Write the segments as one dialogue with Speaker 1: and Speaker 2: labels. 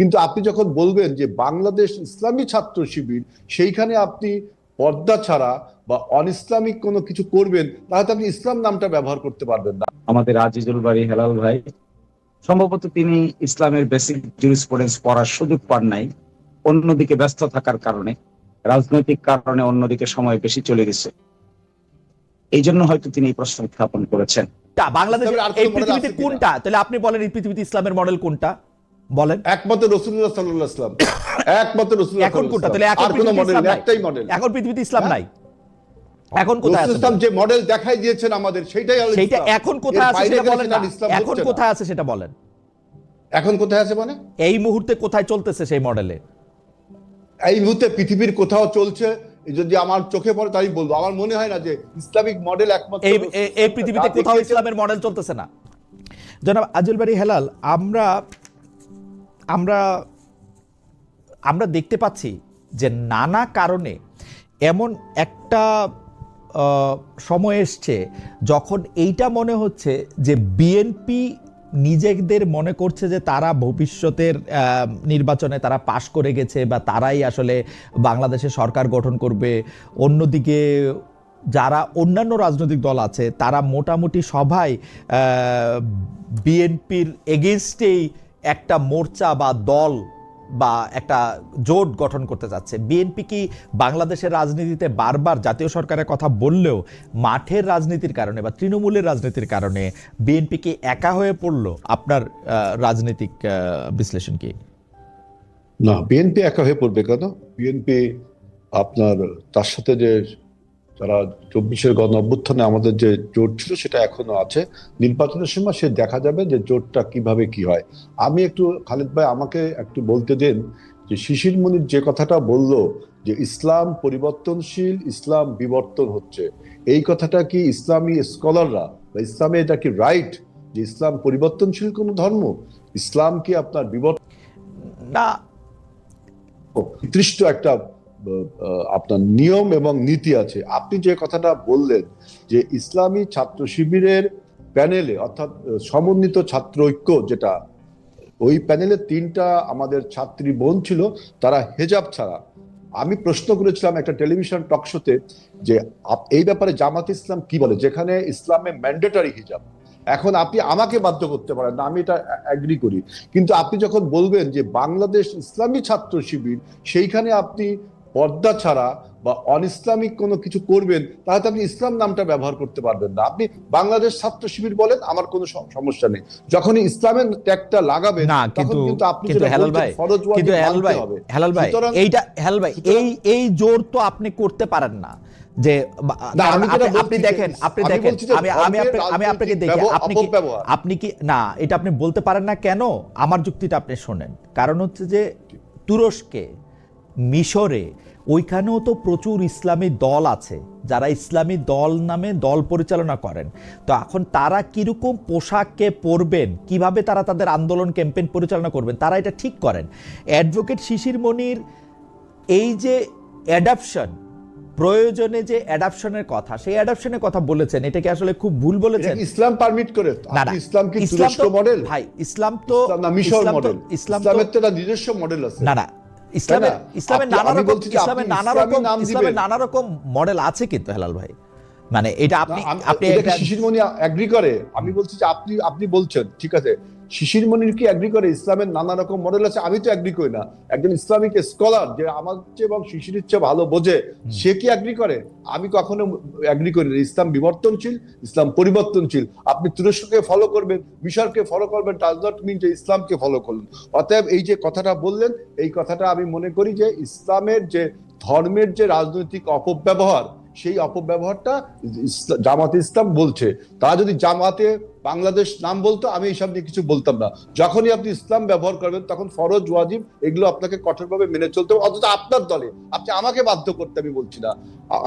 Speaker 1: কিন্তু আপনি যখন বলবেন যে বাংলাদেশ ইসলামী ছাত্র শিবির সেইখানে আপনি পর্দা ছাড়া বা অন ইসলামিক কোনো কিছু করবেন তাহলে আপনি ইসলাম নামটা ব্যবহার করতে পারবেন না।
Speaker 2: আমাদের আজিজুল বাড়ি হেলাল ভাই সম্ভবত তিনি ইসলামের বেসিক জুরিসপ্রুডেন্স পড়ার সুযোগ পান নাই অন্যদিকে ব্যস্ত থাকার কারণে রাজনৈতিক কারণে অন্যদিকে সময় বেশি চলে গেছে। এই জন্য হয়তো তিনি এই প্রশ্ন উত্থাপন করেছেন।
Speaker 3: বাংলাদেশের এই পৃথিবীতে কোনটা? তাহলে আপনি বলেন এই পৃথিবীতে ইসলামের মডেল কোনটা? বলেন।
Speaker 1: একমতে রসুল্লাহ সাল্লাহ ইসলাম একমতে রসুল্লাহ
Speaker 3: এখন কোনটা তাহলে এখন
Speaker 1: কোনো মডেল একটাই মডেল
Speaker 3: এখন পৃথিবীতে ইসলাম
Speaker 1: হ্যাঁ?
Speaker 3: নাই। এখন কোথায় আছে
Speaker 1: ইসলাম যে মডেল দেখাই দিয়েছেন আমাদের সেইটাই হলো
Speaker 3: সেইটা এখন কোথায় আছে সেটা বলেন
Speaker 1: সেটা
Speaker 3: এখন কোথায় আছে সেটা বলেন।
Speaker 1: এখন কোথায় আছে মানে?
Speaker 3: এই মুহূর্তে কোথায় চলতেছে সেই মডেলে
Speaker 1: এই মুহূর্তে পৃথিবীর কোথাও চলছে যদি আমার চোখে পড়ে তাই বলব। আমার মনে হয় না যে ইসলামিক মডেল একমাত্র
Speaker 3: এই পৃথিবীতে কোথাও ইসলামের মডেল চলতেছে না। জনাব আজুল বাড়ি হেলাল আমরা আমরা আমরা দেখতে পাচ্ছি যে নানা কারণে এমন একটা সময় এসছে যখন এইটা মনে হচ্ছে যে বিএনপি নিজেদের মনে করছে যে তারা ভবিষ্যতের নির্বাচনে তারা পাশ করে গেছে বা তারাই আসলে বাংলাদেশে সরকার গঠন করবে। অন্যদিকে যারা অন্যান্য রাজনৈতিক দল আছে, তারা মোটামুটি সবাই বিএনপির এগেনস্টেই একটা মোর্চা বা দল বা একটা জোট গঠন করতে যাচ্ছে। বিএনপি কি বাংলাদেশের রাজনীতিতে বারবার জাতীয় সরকারের কথা বললেও মাঠের রাজনীতির কারণে বা তৃণমূলের রাজনীতির কারণে বিএনপি কি একা হয়ে পড়ল? আপনার রাজনৈতিক বিশ্লেষণ কি?
Speaker 1: না, বিএনপি একা হয়ে পড়বে কেন? বিএনপি আপনার, তার সাথে যে যারা চব্বিশের গণ অভ্যুত্থানে আমাদের যে জোট ছিল সেটা এখনও আছে। নির্বাচনের সময় সে দেখা যাবে যে জোটটা কীভাবে কি হয়। আমি একটু খালিদ ভাই আমাকে একটু বলতে দেন যে শিশির মনির যে কথাটা বলল যে ইসলাম পরিবর্তনশীল ইসলাম বিবর্তন হচ্ছে। এই কথাটা কি ইসলামী স্কলাররা বা ইসলামে এটা কি রাইট যে ইসলাম পরিবর্তনশীল কোনো ধর্ম? ইসলাম কি আপনার বিবর্তন
Speaker 3: না।
Speaker 1: একটা আপনার নিয়ম এবং নীতি আছে। আপনি যে কথাটা বললেন যে ইসলামী ছাত্র শিবিরের প্যানেলে অর্থাৎ সমন্বিত ছাত্র ঐক্য যেটা, ওই প্যানেলে তিনটা আমাদের ছাত্রী বোন ছিল, তারা হেজাব ছাড়া। আমি প্রশ্ন করেছিলাম একটা টেলিভিশন টক শোতে যে এই ব্যাপারে জামাত ইসলাম কি বলে? যেখানে ইসলামে ম্যান্ডেটারি হিজাব। এখন আপনি আমাকে বাধ্য করতে পারেন না, আমি এটা অ্যাগ্রি করি। কিন্তু আপনি যখন বলবেন যে, বাংলাদেশ ইসলামী ছাত্র শিবির, সেইখানে আপনি পর্দা ছাড়া বা অন ইসলামিক কোনো কিছু করবেন তাহলে আপনি ইসলাম নামটা ব্যবহার করতে পারবেন না। আপনি বাংলাদেশ ছাত্র শিবির বলেন আমার কোনো সমস্যা নেই। যখনই ইসলামের ট্যাগটা লাগাবেন
Speaker 3: না কিন্তু
Speaker 1: কিন্তু
Speaker 3: হেলাল ভাই কিন্তু হেলাল ভাই হেলাল ভাই এইটা হেলাল ভাই এই এই জোর তো আপনি করতে পারেন না। যে আপনি- দেখেন আপনি দেখেন আমি আমি আমি আপনাকে দেখি আপনি কি আপনি কি না এটা আপনি বলতে পারেন না কেন? আমার যুক্তিটা আপনি শোনেন। কারণ হচ্ছে যে তুরস্কে মিশরে ওইখানেও তো প্রচুর ইসলামী দল আছে যারা ইসলামী দল নামে দল পরিচালনা করেন। তো এখন তারা কীরকম পোশাককে পরবেন কীভাবে তারা তাদের আন্দোলন ক্যাম্পেইন পরিচালনা করবেন তারা এটা ঠিক করেন। অ্যাডভোকেট শিশির মনির এই যে অ্যাডাপশন প্রয়োজনে যে অ্যাডাপশনের কথা সেই অ্যাডাপশনের কথা বলেছেন এটা কি আসলে খুব ভুল বলেছেন?
Speaker 1: ইসলাম পারমিট করে?
Speaker 3: না না।
Speaker 1: ইসলাম কি তুরস্ক মডেল
Speaker 3: ভাই ইসলাম তো
Speaker 1: ইসলাম না মিশর
Speaker 3: তো-
Speaker 1: মডেল
Speaker 3: তো
Speaker 1: ইসলামের তো নিজস্ব মডেল আছে।
Speaker 3: না না ইসলামের ইসলামের নানা রকম ইসলামের নানা রকম ইসলামের নানা রকম মডেল আছে কিন্তু হেলাল ভাই। মানে এটা আপনি আপনি
Speaker 1: এটা কি শিশির মনি অ্যাগ্রি করে। আমি বলছি যে আপনি আপনি বলছেন ঠিক আছে। শিশির মনির কি অ্যাগ্রি করে? ইসলামের নানা রকম মডেল আছে। আমি তো অ্যাগ্রি করি না। একজন ইসলামিক স্কলার যে আমার চেয়ে এবং শিশিরের চেয়ে ভালো বোঝে সে কি অ্যাগ্রি করে? আমি কখনো অ্যাগ্রি করি না। ইসলাম বিবর্তনশীল ইসলাম পরিবর্তনশীল। আপনি তুরস্ককে ফলো করবেন মিশরকে ফলো করবেন ডাজ নট মিন যে ইসলামকে ফলো করলেন অতএব এই যে কথাটা বললেন এই কথাটা আমি মনে করি যে ইসলামের যে ধর্মের যে রাজনৈতিক অপব্যবহার সেই অপব্যবহারটা জামাতে ইসলাম বলছে। তারা যদি জামাতে বাংলাদেশ নাম বলতো, আমি এইসব নিয়ে কিছু বলতাম না। যখনই আপনি ইসলাম ব্যবহার করবেন, তখন ফরজ, ওয়াজিব, এগুলো আপনাকে কঠোরভাবে মেনে চলতে হবে, অথচ আপনার দলে। আপনি আমাকে বাধ্য করতে আমি বলছি না।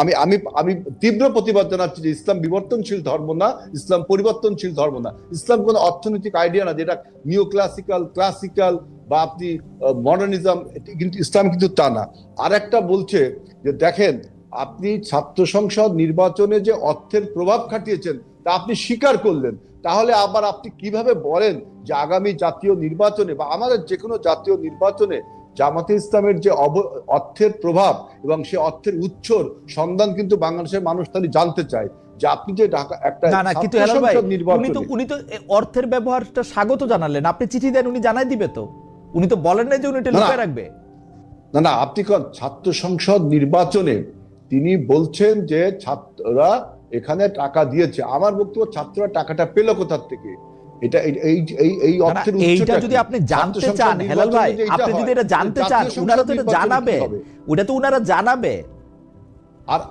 Speaker 1: আমি আমি আমি তীব্র প্রতিবাদ জানাচ্ছি যে ইসলাম বিবর্তনশীল ধর্ম না, ইসলাম পরিবর্তনশীল ধর্ম না। ইসলাম কোনো অর্থনৈতিক আইডিয়া না যেটা নিউ ক্লাসিক্যাল ক্লাসিক্যাল বা আপনি মডার্নিজম কিন্তু ইসলাম কিন্তু তা না। আর একটা বলছে যে দেখেন আপনি ছাত্র সংসদ নির্বাচনে যে অর্থের প্রভাব খাটিয়েছেন তা আপনি স্বীকার করলেন। তাহলে আবার আপনি কীভাবে বলেন যে আগামী জাতীয় নির্বাচনে বা আমাদের যে কোনো জাতীয় নির্বাচনে জামাতে ইসলামের যে অব- অর্থের প্রভাব এবং সে অর্থের উচ্ছর সন্ধান কিন্তু বাংলাদেশের মানুষ তাহলে জানতে চায় যে আপনি যে ঢাকা একটা
Speaker 3: না না কিন্তু উনি তো উনি তো অর্থের ব্যবহারটা স্বাগত জানালেন। আপনি চিঠি দেন উনি জানাই দিবে তো। উনি তো বলেন না যে উনি এটা। লুকিয়ে রাখবে।
Speaker 1: না না আপনি কোন ছাত্র সংসদ নির্বাচনে তিনি বলছেন যে ছাত্ররা এখানে টাকা দিয়েছে। আমার বক্তব্য ছাত্ররা টাকাটা পেল কোথার থেকে? এটা এই এই এই অর্থের
Speaker 3: এইটা যদি আপনি জানতে চান হেলাল ভাই আপনি যদি এটা জানতে চান উনারা তো এটা জানাবে। ওটা তো উনারা জানাবে।
Speaker 1: আর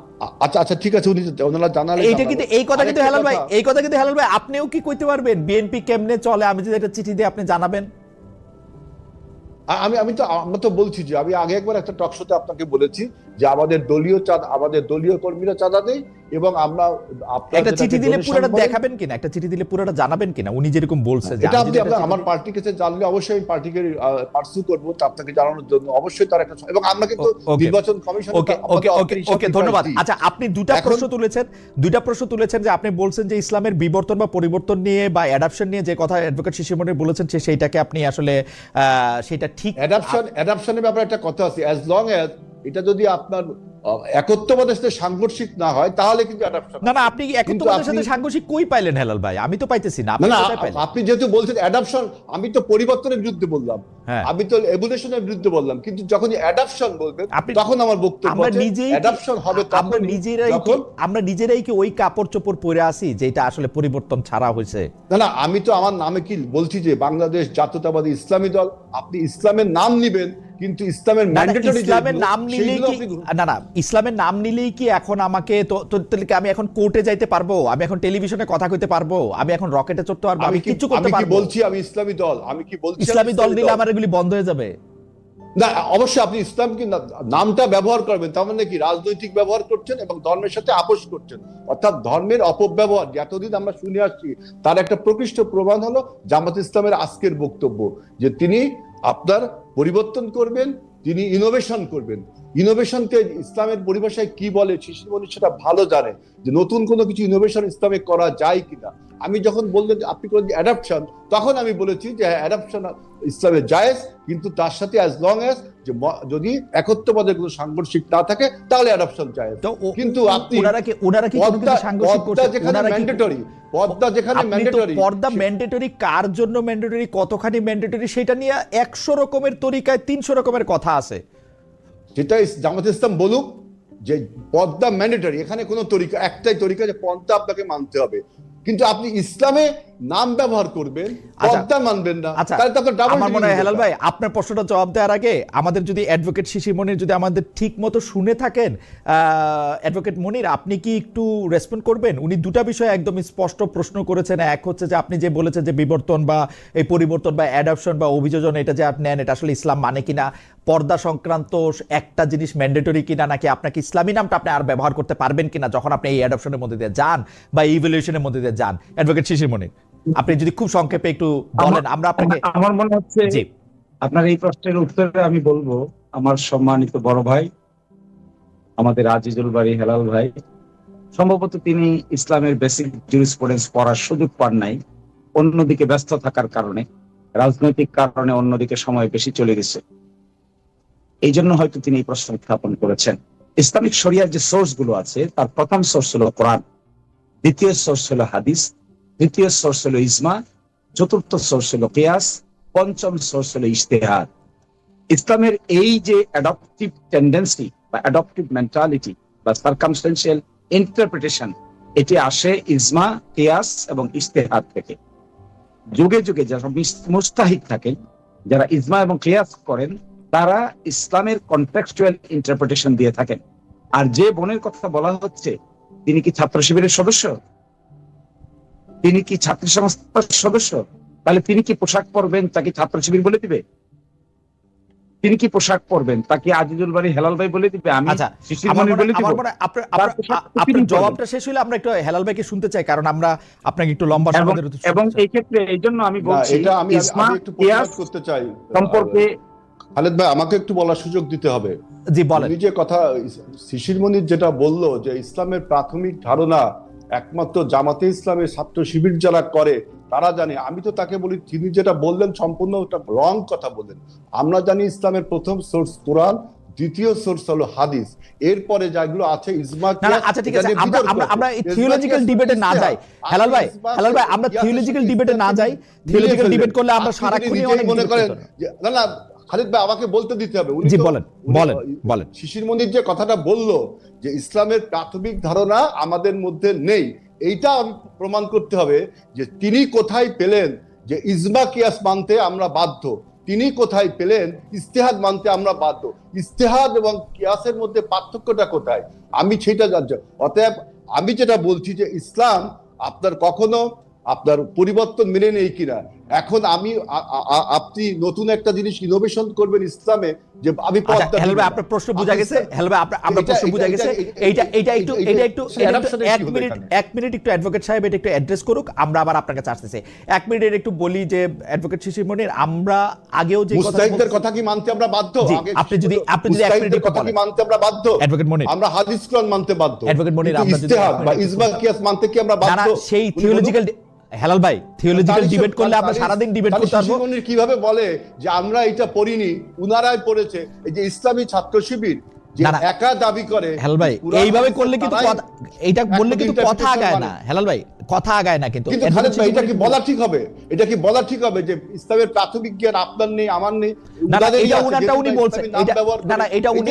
Speaker 1: আচ্ছা আচ্ছা ঠিক আছে উনি ওনারা জানালে
Speaker 3: এইটা কিন্তু এই কথা কিন্তু হেলাল ভাই এই কথা কিন্তু হেলাল ভাই আপনিও কি কইতে পারবেন? বিএনপি কেমনে চলে? আমি যদি এটা চিঠি দিয়ে আপনি জানাবেন।
Speaker 1: আমি আমি তো, আমরা তো বলছি যে, আমি আগে একবার একটা টক শোতে আপনাকে বলেছি যে, আমাদের দলীয় চাঁদা, আমাদের দলীয় কর্মীরা চাঁদা দেয় এবং আমরা
Speaker 3: একটা চিঠি দিলে পুরোটা দেখাবেন কিনা? একটা চিঠি দিলে পুরোটা জানাবেন কিনা? উনি যেরকম বলছে যে
Speaker 1: এটা আপনি আমার কাছে জানলে অবশ্যই আমি পার্টিকে পার্সু করব তা আপনাকে জানানোর জন্য অবশ্যই তার একটা এবং আমরা কিন্তু নির্বাচন কমিশন
Speaker 3: ওকে ওকে ওকে ওকে ধন্যবাদ। আচ্ছা আপনি দুটা প্রশ্ন তুলেছেন। দুইটা প্রশ্ন তুলেছেন যে আপনি বলছেন যে ইসলামের বিবর্তন বা পরিবর্তন নিয়ে বা অ্যাডাপশন নিয়ে যে কথা অ্যাডভোকেট শিশিমনি বলেছেন সে সেইটাকে আপনি আসলে সেটা ঠিক
Speaker 1: অ্যাডাপশন অ্যাডাপশনের ব্যাপারে একটা কথা আছে। অ্যাজ লং অ্যাজ এটা যদি আপনার একত্ববাদের সাথে সাংঘর্ষিক না হয় তাহলে কিন্তু অ্যাডাপশন
Speaker 3: না না আপনি একত্ববাদের সাথে সাংঘর্ষিক কই পাইলেন হেলাল ভাই? আমি তো পাইতেছি না আপনি?
Speaker 1: আপনি যেহেতু বলছেন অ্যাডাপশন আমি তো পরিবর্তনের বিরুদ্ধে বললাম।
Speaker 3: হ্যাঁ।
Speaker 1: আমি তো এভলিউশনের বিরুদ্ধে বললাম কিন্তু যখন অ্যাডাপশন বলবেন তখন আমার বক্তব্য
Speaker 3: আমরা নিজেই
Speaker 1: অ্যাডাপশন হবে
Speaker 3: আমরা নিজেরাই কি আমরা নিজেরাই কি ওই কাপড় চোপড় পরে আসি যেটা আসলে পরিবর্তন ছাড়া হয়েছে?
Speaker 1: না না আমি তো আমার নামে কি বলছি যে বাংলাদেশ জাতীয়তাবাদী ইসলামী দল আপনি ইসলামের নাম নিবেন কিন্তু ইসলামের ম্যান্ডেটরি
Speaker 3: ইসলামের নাম নিলেই কি না না ইসলামের নাম নিলেই কি এখন আমাকে তো তো তাহলে আমি এখন কোর্টে যাইতে পারব? আমি এখন টেলিভিশনে কথা কইতে পারব? আমি এখন রকেটে চড়তে পারব?
Speaker 1: আমি
Speaker 3: কিছু
Speaker 1: আমি
Speaker 3: করতে
Speaker 1: কি
Speaker 3: পারব?
Speaker 1: বলছি আমি ইসলামী দল? আমি কি বলছি
Speaker 3: ইসলামী দল নিলে আমার এগুলি বন্ধ হয়ে যাবে।
Speaker 1: না অবশ্যই আপনি ইসলামকে নামটা ব্যবহার করবেন তার মানে কি? রাজনৈতিক ব্যবহার করছেন এবং ধর্মের সাথে আপোষ করছেন। অর্থাৎ ধর্মের অপব্যবহার যতদিন আমরা শুনে আসছি তার একটা প্রকৃষ্ট প্রমাণ হলো জামাত ইসলামের আজকের বক্তব্য যে তিনি আপনার পরিবর্তন করবেন, তিনি ইনোভেশন করবেন। ইনোভেশনকে ইসলামের পরিভাষায় কি বলে শিশির সেটা ভালো জানে যে নতুন কোনো কিছু ইনোভেশন ইসলামে করা যায় কিনা। আমি যখন বললেন আপনি করেন অ্যাডাপশন তখন আমি বলেছি যে অ্যাডাপশন ইসলামে জায়েজ কিন্তু তার সাথে অ্যাজ লং অ্যাজ যে যদি একত্ববাদের কোনো সাংঘর্ষিক না থাকে তাহলে অ্যাডাপশন জায়েজ। কিন্তু আপনি
Speaker 3: ওনারা কি ওনারা কি কোনো
Speaker 1: পদ্মা
Speaker 3: কিছু সাংঘর্ষিক করছে?
Speaker 1: যেখানে ম্যান্ডেটরি যেখানে ম্যান্ডেটরি
Speaker 3: পর্দা ম্যান্ডেটরি কার জন্য ম্যান্ডেটরি কতখানি ম্যান্ডেটরি সেটা নিয়ে একশো রকমের তরিকায় তিনশো রকমের কথা আছে।
Speaker 1: যেটা জামাত ইসলাম বলুক যে পদ্মা ম্যান্ডেটরি এখানে কোনো তরিকা একটাই তরিকা যে পদ্মা আপনাকে মানতে হবে। কিন্তু আপনি ইসলামে নাম ব্যবহার করবেন
Speaker 3: আচ্ছা।
Speaker 1: পদ্মা মানবেন না।
Speaker 3: আচ্ছা
Speaker 1: তাহলে তো ডাবল
Speaker 3: আমার মনে হয় হেলাল ভাই আপনার প্রশ্নটা জবাব দেওয়ার আগে আমাদের যদি অ্যাডভোকেট শিশির মনির যদি আমাদের ঠিক মতো শুনে থাকেন অ্যাডভোকেট মনির আপনি কি একটু রেসপন্ড করবেন? উনি দুটা বিষয় একদম স্পষ্ট প্রশ্ন করেছেন। এক হচ্ছে যে আপনি যে বলেছেন যে বিবর্তন বা এই পরিবর্তন বা অ্যাডাপশন বা অভিযোজন এটা যে আপনি নেন এটা আসলে ইসলাম মানে কিনা? পর্দা সংক্রান্ত একটা জিনিস ম্যান্ডেটরি কিনা? নাকি আপনাকে ইসলামী নামটা আপনি আর ব্যবহার করতে পারবেন কিনা? যখন আপনি এই অ্যাডাপশনের মধ্যে দিয়ে যান বা ইভলিউশনের মধ্যে দিয়ে যান। অ্যাডভোকেট শিশির মনির। আপনি যদি খুব সংক্ষেপে একটু বলেন আমরা আপনাকে
Speaker 2: আমার- মনে হচ্ছে
Speaker 3: জি।
Speaker 2: আপনার এই প্রশ্নের উত্তরে আমি বলব আমার সম্মানিত বড় ভাই আমাদের আজিজুল বাড়ি হেলাল ভাই। সম্ভবত তিনি ইসলামের বেসিক জুরিসপ্রুডেন্স পড়ার সুযোগ পান নাই অন্যদিকে ব্যস্ত থাকার কারণে রাজনৈতিক কারণে অন্যদিকে সময় বেশি চলে গেছে। এই জন্য হয়তো তিনি এই প্রশ্ন উত্থাপন করেছেন। ইসলামিক শরিয়ার যে সোর্সগুলো আছে তার প্রথম সোর্স হলো কোরআন দ্বিতীয় সোর্স হলো হাদিস তৃতীয় সোর্স হলো ইজমা, চতুর্থ সোর্স হলো কেয়াস, পঞ্চম সোর্স হলো ইশতেহার। ইসলামের এই যে অ্যাডপটিভ টেন্ডেন্সি বা অ্যাডপটিভ মেন্টালিটি বা সার্কামস্টেন্সিয়াল ইন্টারপ্রিটেশন এটি আসে ইজমা, কেয়াস এবং ইশতেহার থেকে। যুগে যুগে যারা মিস- মুস্তাহিদ থাকেন যারা ইজমা এবং কেয়াস করেন, তারা ইসলামের কন্টেক্সচুয়াল ইন্টারপ্রিটেশন দিয়ে থাকেন। আর যে বোনের কথা বলা হচ্ছে, তিনি কি ছাত্র শিবিরের সদস্য? তিনি কি ছাত্র সংস্থার সদস্য? তাহলে তিনি কি পোশাক পরবেন তাকে ছাত্র শিবির বলে দিবে? তিনি কি পোশাক পরবেন তাকে আজিজুল বাড়ি হেলাল ভাই বলে দিবে? আমি
Speaker 3: আচ্ছা
Speaker 2: শিশির মনির বলে দিব।
Speaker 3: আমার আপনার। জবাবটা শেষ হলে আমরা একটু হেলাল ভাইকে শুনতে চাই কারণ আমরা আপনাকে একটু লম্বা
Speaker 2: এবং
Speaker 3: সময় ধরে
Speaker 2: এবং এই ক্ষেত্রে এই জন্য আমি বলছি
Speaker 1: এটা আমি একটু প্রতিবাদ করতে চাই।
Speaker 2: সম্পর্কে
Speaker 1: খালেদ ভাই আমাকে একটু বলার সুযোগ দিতে হবে।
Speaker 3: জি বলেন।
Speaker 1: যে কথা শিশির মনির যেটা বলল যে ইসলামের প্রাথমিক ধারণা একমাত্র জামাতে ইসলামের ছাত্র শিবির যারা করে তারা জানে। আমি তো তাকে বলি তিনি যেটা বললেন সম্পূর্ণ রং কথা বললেন। আমরা জানি ইসলামের প্রথম সোর্স কোরআন দ্বিতীয় সোর্স হলো হাদিস। এরপরে যেগুলো আছে ইজমা
Speaker 3: না না আচ্ছা ঠিক আছে। আমরা আমরা এই থিওলজিক্যাল ডিবেটে না যাই। হেলাল ভাই হেলাল ভাই আমরা থিওলজিক্যাল ডিবেটে না যাই। থিওলজিক্যাল ডিবেট করলে আমরা সারাক্ষণই অনেক
Speaker 1: মনে করেন না না খালিদ ভাই আমাকে বলতে দিতে হবে। উনি
Speaker 3: বলেন বলেন বলেন।
Speaker 1: শিশির মন্দির যে কথাটা বলল যে ইসলামের প্রাথমিক ধারণা আমাদের মধ্যে নেই এইটা প্রমাণ করতে হবে যে তিনি কোথায় পেলেন যে ইজমা কিয়াস মানতে আমরা বাধ্য। তিনি কোথায় পেলেন ইস্তেহাদ মানতে আমরা বাধ্য। ইস্তেহাদ এবং কিয়াসের মধ্যে পার্থক্যটা কোথায়? আমি সেটা জানছি অতএব আমি যেটা বলছি যে ইসলাম আপনার কখনো আপনার পরিবর্তন মেনে নেই কিনা। এখন আমি আপনি নতুন একটা জিনিস ইনোভেশন করবেন ইসলামে যে আমি
Speaker 3: আচ্ছা
Speaker 1: না।
Speaker 3: আপনার প্রশ্ন বোঝা গেছে? ভাই আপনার প্রশ্ন বোঝা গেছে? এইটা এইটা একটু
Speaker 1: এটা-
Speaker 3: একটু এক মিনিট এক মিনিট একটু অ্যাডভোকেট সাহেব এটা একটু অ্যাড্রেস করুক আমরা আবার আপনার কাছে আসতেছি এক মিনিটের একটু বলি যে অ্যাডভোকেট শিশির আমরা আগেও যে
Speaker 1: মুস্তাহিদদের কথা কি মানতে আমরা বাধ্য?
Speaker 3: আপনি যদি- আপনি যদি এক
Speaker 1: মুস্তাহিদদের
Speaker 3: মিনিট
Speaker 1: কথা কি মানতে আমরা বাধ্য?
Speaker 3: অ্যাডভোকেট মনির।
Speaker 1: আমরা হাদিস কোরআন মানতে বাধ্য।
Speaker 3: অ্যাডভোকেট মনির, আমরা যদি
Speaker 1: বা কিয়াস মানতে কি আমরা বাধ্য?
Speaker 3: সেই থিওলজিক্যাল হেলাল ভাই থিওলজিক্যাল ডিবেট করলে আমরা
Speaker 1: সারা
Speaker 3: দিন ডিবেট করতে পারব।
Speaker 1: কীভাবে বলে যে আমরা এটা পড়িনি? উনারাই পড়েছে। এই যে ইসলামী ছাত্র শিবির। একা দাবি করে
Speaker 3: হেলাল ভাই এইভাবে করলে কিন্তু কথা এটা বললে কিন্তু কথা আগায় না। হেলাল ভাই কথা আগায় না কিন্তু
Speaker 1: এটা কি বলা ঠিক হবে? এটা কি বলা ঠিক হবে যে ইসলামের প্রাথমিক জ্ঞান আপনার নেই আমার নেই?
Speaker 3: না, এটা উনারটা উনি বলছেন। এটা- না, না, এটা উনি-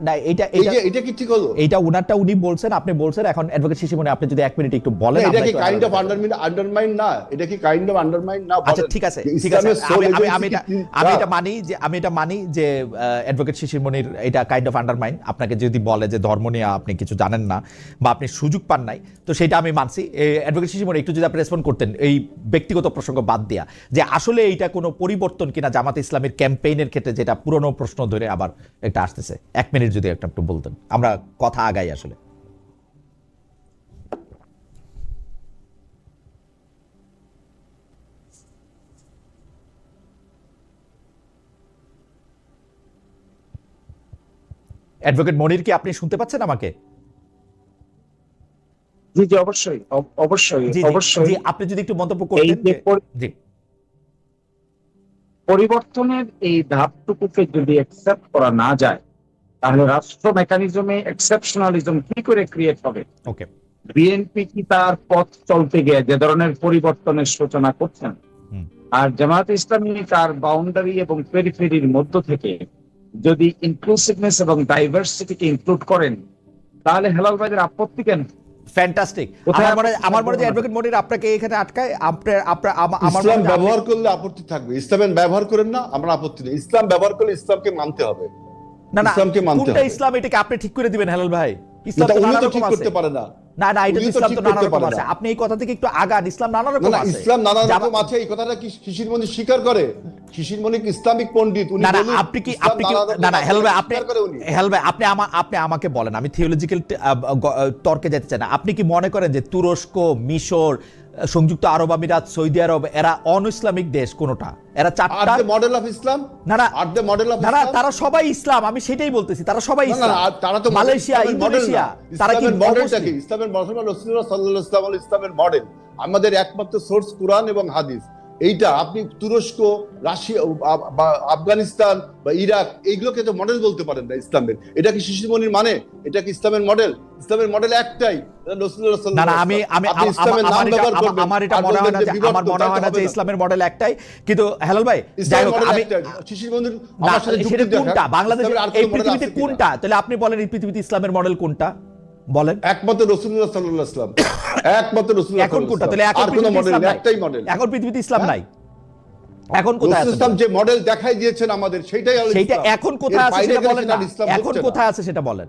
Speaker 3: না এটা এটা
Speaker 1: এটা কি ঠিক হলো?
Speaker 3: এইটা উনারটা উনি বলছেন আপনি বলছেন এখন অ্যাডভোকেট আপনি যদি এক মিনিট একটু বলেন
Speaker 1: এটা কি কাইন্ড অফ আন্ডারমাইন আন্ডারমাইন না? এটা কি কাইন্ড অফ আন্ডারমাইন না?
Speaker 3: আচ্ছা ঠিক আছে ঠিক আছে। আমি আমি এটা আমি এটা মানি যে আমি এটা মানি যে অ্যাডভোকেট শিশির মনির এটা কাইন্ড অফ আন্ডারমাইন আপনাকে যদি বলে যে ধর্ম নিয়ে আপনি কিছু জানেন না বা আপনি সুযোগ পান নাই তো সেটা আমি মানছি। অ্যাডভোকেট শিশির মনির একটু যদি আপনি রেসপন্ড করতেন, এই ব্যক্তিগত প্রসঙ্গ বাদ দেয়া, যে আসলে এইটা কোনো পরিবর্তন কিনা জামাত ইসলামের ক্যাম্পেইনের ক্ষেত্রে যেটা পুরনো প্রশ্ন ধরে আবার একটা আসতেছে। এক মিনিট যদি একটা একটু বলতেন। আমরা কথা আগাই আসলে। অ্যাডভোকেট মনির কি আপনি শুনতে পাচ্ছেন আমাকে?
Speaker 2: জি জি অবশ্যই অবশ্যই অবশ্যই।
Speaker 3: আপনি যদি একটু মন্তব্য করতেন জি।
Speaker 2: পরিবর্তনের এই ধাপটুকুকে যদি অ্যাকসেপ্ট করা না যায় তাহলে রাষ্ট্র মেকানিজমে এক্সেপশনালিজম কি করে ক্রিয়েট হবে?
Speaker 3: ওকে
Speaker 2: বিএনপি কি তার পথ চলতে গিয়ে যে ধরনের পরিবর্তনের সূচনা করছেন? আর জামায়াত ইসলামী তার বাউন্ডারি এবং পেরিফেরির মধ্য থেকে যদি ইনক্লুসিভনেস এবং ডাইভার্সিটিকে ইনক্লুড করেন তাহলে হেলাল ভাইদের আপত্তি কেন?
Speaker 3: ফ্যান্টাস্টিক আমার মনে আমার মনে হয় অ্যাডভোকেট মনির আপনাকে এখানে আটকায় আপনার আপনার আমার
Speaker 1: ইসলাম ব্যবহার করলে আপত্তি থাকবে। ইসলামের ব্যবহার করেন না আমরা আপত্তি নেই। ইসলাম ব্যবহার করলে ইসলামকে মানতে হবে।
Speaker 3: না না
Speaker 1: ইসলামকে মানতে
Speaker 3: কোনটা
Speaker 1: হবে।
Speaker 3: ইসলাম? এটাকে আপনি ঠিক করে দিবেন হেলাল ভাই। ইসলাম
Speaker 1: উনি তো ঠিক করতে পারে না।
Speaker 3: না না এটা ইসলাম তো নানা রকম আছে। আপনি এই কথা থেকে একটু আগান ইসলাম নানা রকম আছে।
Speaker 1: ইসলাম নানা রকম আছে এই কথাটা কি শিশির মনি স্বীকার করে? শিশির মনি ইসলামিক পণ্ডিত উনি
Speaker 3: না না আপনি কি আপনি কি না না
Speaker 1: আছে,
Speaker 3: হেল ভাই
Speaker 1: এটা
Speaker 3: আপনি
Speaker 1: স্বীকার করে উনি।
Speaker 3: হেল ভাই আপনি আপনি আমাকে বলেন আমি থিওলজিক্যাল তর্কে যেতে চাই না। আপনি কি মনে করেন যে তুরস্ক মিশর সংযুক্ত আরব আমিরাত সৌদি আরব এরা অন ইসলামিক দেশ কোনটা? এরা চারটা
Speaker 1: মডেল অফ ইসলাম
Speaker 3: না না।
Speaker 1: আর দ্য মডেল অফ
Speaker 3: না তারা সবাই ইসলাম আমি সেটাই বলতেছি তারা সবাই ইসলাম।
Speaker 1: তারা তো
Speaker 3: মালয়েশিয়া ইন্দোনেশিয়া তারা কি
Speaker 1: মডেলটা কি? ইসলামের মডেল রাসূলুল্লাহ সাল্লাল্লাহু আলাইহি ওয়াসাল্লাম ইসলামের মডেল আমাদের একমাত্র সোর্স কুরআন এবং হাদিস। এইটা আপনি তুরস্ক রাশিয়া বা আফগানিস্তান বা ইরাক এইগুলোকে তো মডেল বলতে পারেন না ইসলামের এটা কি শিশুমণির মানে? এটা কি ইসলামের মডেল ইসলামের মডেল একটাই। এটা
Speaker 3: না না আমি আমি
Speaker 1: আপনি ইসলামের
Speaker 3: আমার এটা-
Speaker 1: ব্যবহার
Speaker 3: আমা-
Speaker 1: করবেন,
Speaker 3: আমার এটা
Speaker 1: আর
Speaker 3: মনে হয় না যে আমার মনে হয় না যে ইসলামের মডেল একটাই। কিন্তু হেলাল ভাই যাই হোক আমি
Speaker 1: একটাই। মন্দির
Speaker 3: না,
Speaker 1: আমার সাথে যুক্তি
Speaker 3: সেটা
Speaker 1: দেখান।
Speaker 3: কোনটা? বাংলাদেশে
Speaker 1: ইসলামের আর কোনো
Speaker 3: এই পৃথিবীতে কোনটা? তাহলে আপনি বলেন এই পৃথিবীতে ইসলামের মডেল কোনটা? বলেন।
Speaker 1: একমাত্র রসুল্লাহ সাল্লাল্লাহু আলাইহি একমাত্র রসুল্লাহ
Speaker 3: এখন কোনটা তাহলে এখন পৃথিবীতে
Speaker 1: একটাই মডেল
Speaker 3: এখন পৃথিবীতে ইসলাম
Speaker 1: হ্যাঁ?
Speaker 3: নাই। এখন কোথায় আছে?
Speaker 1: ইসলাম যে মডেল দেখাই দিয়েছেন আমাদের সেটাই
Speaker 3: সেইটা এখন কোথায় আছে সেটা বলেন
Speaker 1: সেটা
Speaker 3: এখন কোথায় আছে সেটা বলেন।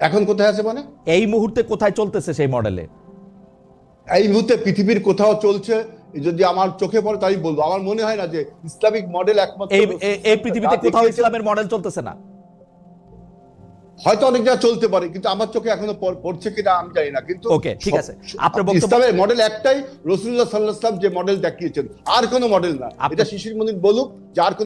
Speaker 1: এখন কোথায় আছে মানে?
Speaker 3: এই মুহূর্তে কোথায় চলতেছে সেই মডেলে
Speaker 1: এই মুহূর্তে পৃথিবীর কোথাও চলছে যদি আমার চোখে পড়ে তাই বলব। আমার মনে হয় না যে ইসলামিক মডেল একমাত্র
Speaker 3: এই পৃথিবীতে কোথাও ইসলামের মডেল চলতেছে না।
Speaker 1: হয়তো অনেক জায়গায় চলতে পারে কিন্তু আমার চোখে এখনও পড়- পড়ছে কিনা আমি জানি না কিন্তু
Speaker 3: ওকে, ঠিক আছে। আপনার বক্তব্য-
Speaker 1: ইসলামের মডেল একটাই রসুল্লাহ সাল্লাহ সাল্লাম যে মডেল দেখিয়েছেন আর কোনো মডেল না এটা শিশির মন্দির বলুক যে আর কোনো